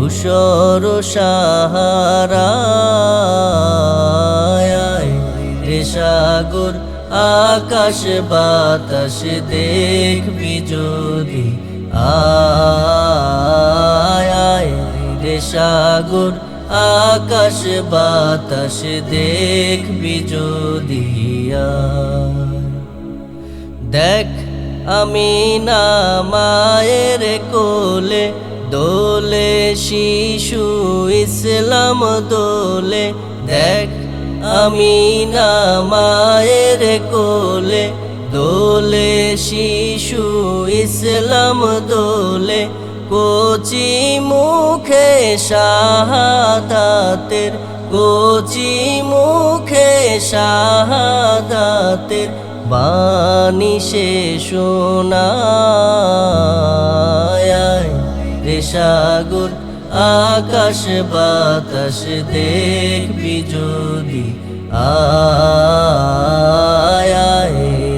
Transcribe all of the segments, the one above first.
ধূসর সাহারা রে সাগর, আকাশ বাতাস দেখবি যদি আয় রে সাগর, আকাশ বাতাস দেখবি যদি দেখ আমি না মায়ের কোলে দোলে শিশু ইসলাম দোলে, দেখ আমি না মায়ের কোলে। দোলে শিশু ইসলাম দোলে, কোচি মুখে শাহাদাতের, কোচি মুখে শাহাদাতের বাণী সে শোনায়। রে সাগর, আকাশ বাতাস দেখবি যদি। আয়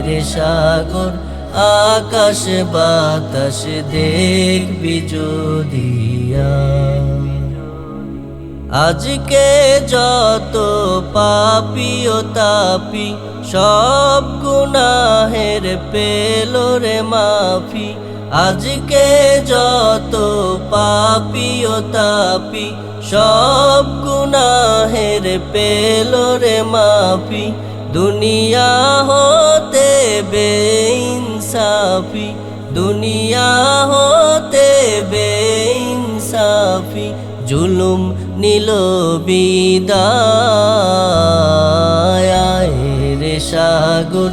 রে সাগর, আকাশ বাতাস দেখবি যদি। আজকে যত পাপি ও তাপি, সব গুনাহের পেল রে মাফি। আজকে যত পাপি ও তাপি, সব গুনাহের পেল রে মাফি। দুনিয়া হতে বেইনসাফি, দুনিয়া হতে বেইনসাফি, জুলুম নিল বিদায়। রে সাগর